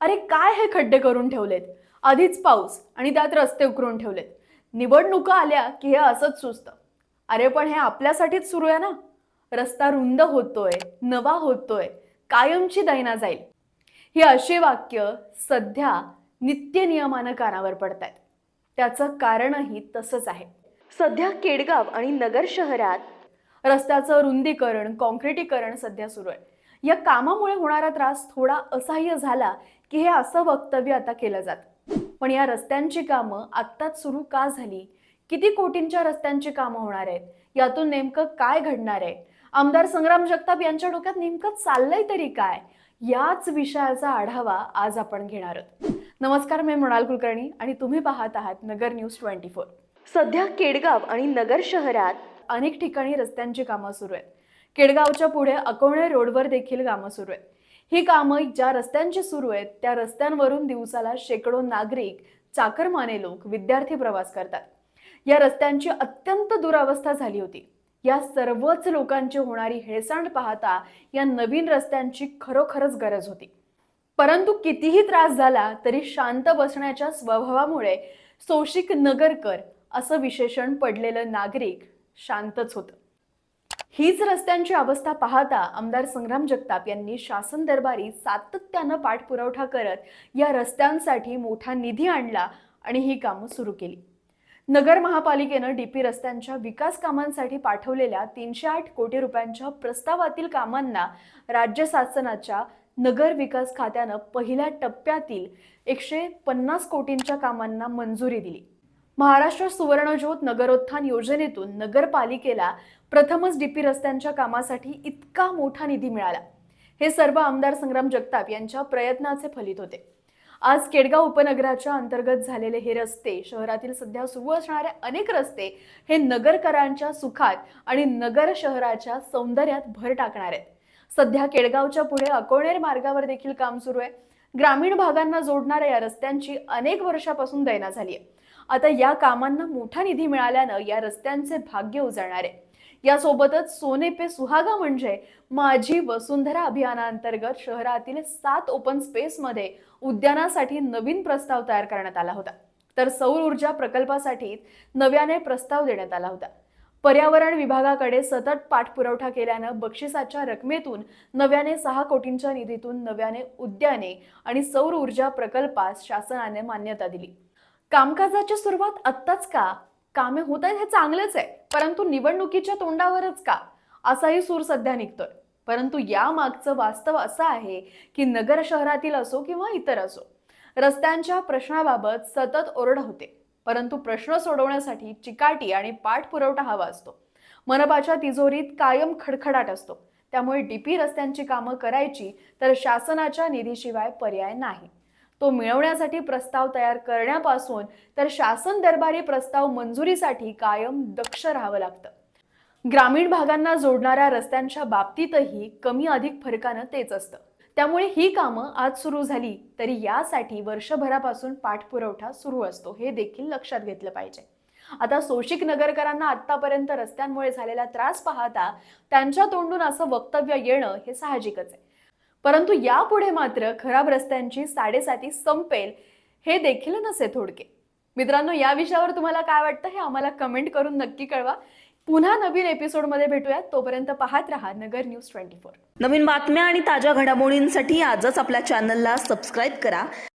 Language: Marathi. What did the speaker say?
अरे काय हे खड्डे करून ठेवलेत? आधीच पाऊस आणि त्यात रस्ते उकरून ठेवलेत. निवडणुका आल्या की हे असंच सुचतं. अरे पण हे आपल्यासाठीच सुरू आहे ना? रस्ता रुंद होतोय नवा होतोय कायमची दैना जाईल. ही अशी वाक्य सध्या नित्य नियमानं कानावर पडतायत. त्याचं कारणही तसंच आहे. सध्या केडगाव आणि नगर शहरात रस्त्याचं रुंदीकरण कॉन्क्रिटीकरण सध्या सुरू आहे. या कामामुळे होणारा त्रास थोडा असह्य झाला की हे असं वक्तव्य आता केलं जातं. पण या रस्त्यांची कामं आत्ताच सुरू का झाली? किती कोटींच्या रस्त्यांची कामं होणार आहेत? यातून नेमकं काय घडणार आहे? आमदार संग्राम जगताप यांच्या डोक्यात नेमकं चाललंय तरी काय? याच विषयाचा आढावा आज आपण घेणार आहोत. नमस्कार मी मृणाल कुलकर्णी आणि तुम्ही पाहत आहात नगर न्यूज ट्वेंटी फोर. सध्या केडगाव आणि नगर शहरात अनेक ठिकाणी रस्त्यांची कामं सुरू आहेत. केडगावच्या पुढे अकोणे रोडवर देखील कामं सुरू आहेत. ही कामं ज्या रस्त्यांची सुरू आहेत त्या रस्त्यांवरून दिवसाला शेकडो नागरिक चाकरमाने लोक विद्यार्थी प्रवास करतात. या रस्त्यांची अत्यंत दुरावस्था झाली होती. या सर्वच लोकांची होणारी हेळसांड पाहता या नवीन रस्त्यांची खरोखरच गरज होती. परंतु कितीही त्रास झाला तरी शांत बसण्याच्या स्वभावामुळे सोशिक नगरकर असं विशेषण पडलेलं नागरिक शांतच होतं. हीच रस्त्यांची अवस्था पाहता आमदार संग्राम जगताप यांनी शासन दरबारी सातत्यानं पाठपुरवठा करत या रस्त्यांसाठी मोठा निधी आणला आणि ही कामं सुरू केली. नगर महापालिकेनं डीपी रस्त्यांच्या विकास कामांसाठी पाठवलेल्या तीनशे आठ कोटी रुपयांच्या प्रस्तावातील कामांना राज्य शासनाच्या नगर विकास खात्यानं पहिल्या टप्प्यातील एकशे पन्नास कोटींच्या कामांना मंजुरी दिली. महाराष्ट्र सुवर्णज्योत नगरोत्थान योजनेतून नगरपालिकेला प्रथमच डीपी रस्त्यांच्या कामासाठी इतका मोठा निधी मिळाला. हे सर्व आमदार संग्राम जगताप यांच्या प्रयत्नाचे फलित होते. आज केडगाव उपनगराच्या अंतर्गत झालेले हे रस्ते शहरातील सध्या सुरू असणारे अनेक रस्ते हे नगरकरांच्या सुखात आणि नगर शहराच्या सौंदर्यात भर टाकणार आहेत. सध्या केडगावच्या पुढे अकोणेर मार्गावर देखील काम सुरू आहे. ग्रामीण भागांना जोडणाऱ्या या रस्त्यांची अनेक वर्षापासून दैना झाली आहे. आता या कामांना मोठा निधी मिळाल्यानं या रस्त्यांचे भाग्य उजळणार आहे. यासोबतच सोने पे सुहागा म्हणजे माझी वसुंधरा अभियानाअंतर्गत शहरातील सात ओपन स्पेसमध्ये उद्यानासाठी नवीन प्रस्ताव तयार करण्यात आला होता. तर सौर ऊर्जा प्रकल्पासाठी नव्याने प्रस्ताव देण्यात आला होता. पर्यावरण विभागाकडे सतत पाठपुरवठा केल्यानं बक्षिसाच्या रकमेतून नव्याने सहा कोटींच्या निधीतून नव्याने उद्याने आणि सौर ऊर्जा प्रकल्पास शासनाने मान्यता दिली. कामकाजाची सुरुवात आत्ताच का? कामे होत आहेत हे चांगलंच आहे. परंतु निवडणुकीच्या तोंडावरच का? असाही सूर सध्या निघतोय. परंतु या मागचं वास्तव असं आहे की नगर शहरातील असो किंवा इतर असो रस्त्यांच्या प्रश्नाबाबत सतत ओरड होते. परंतु प्रश्न सोडवण्यासाठी चिकाटी आणि पाठपुरवठा हवा असतो. मनपाच्या तिजोरीत कायम खडखडाट असतो. त्यामुळे डीपी रस्त्यांची कामं करायची तर शासनाच्या निधीशिवाय पर्याय नाही. तो मिळवण्यासाठी प्रस्ताव तयार करण्यापासून तर शासन दरबारी प्रस्ताव मंजुरीसाठी कायम दक्ष राहावं लागतं. ग्रामीण भागांना जोडणाऱ्या रस्त्यांच्या बाबतीतही कमी अधिक फरकानं तेच असतं. त्यामुळे ही कामं आज सुरू झाली तरी यासाठी वर्षभरापासून पाठपुरवठा सुरू असतो हे देखील लक्षात घेतलं पाहिजे. आता सोशिक नगरकरांना आतापर्यंत रस्त्यांमुळे झालेला त्रास पाहता त्यांच्या तोंडून असं वक्तव्य येणं हे साहजिकच आहे. परंतु यापुढे मात्र खराब रस्त्यांची साडेसाती संपेल हे देखील नसे थोडके. मित्रांनो या विषयावर तुम्हाला काय वाटतं हे आम्हाला कमेंट करून नक्की कळवा. पुन्हा नवीन एपिसोडमध्ये भेटूयात. तोपर्यंत पाहत राहा नगर न्यूज ट्वेंटी फोर. नवीन बातम्या आणि ताज्या घडामोडींसाठी आजच आपल्या चॅनलला सबस्क्राईब करा.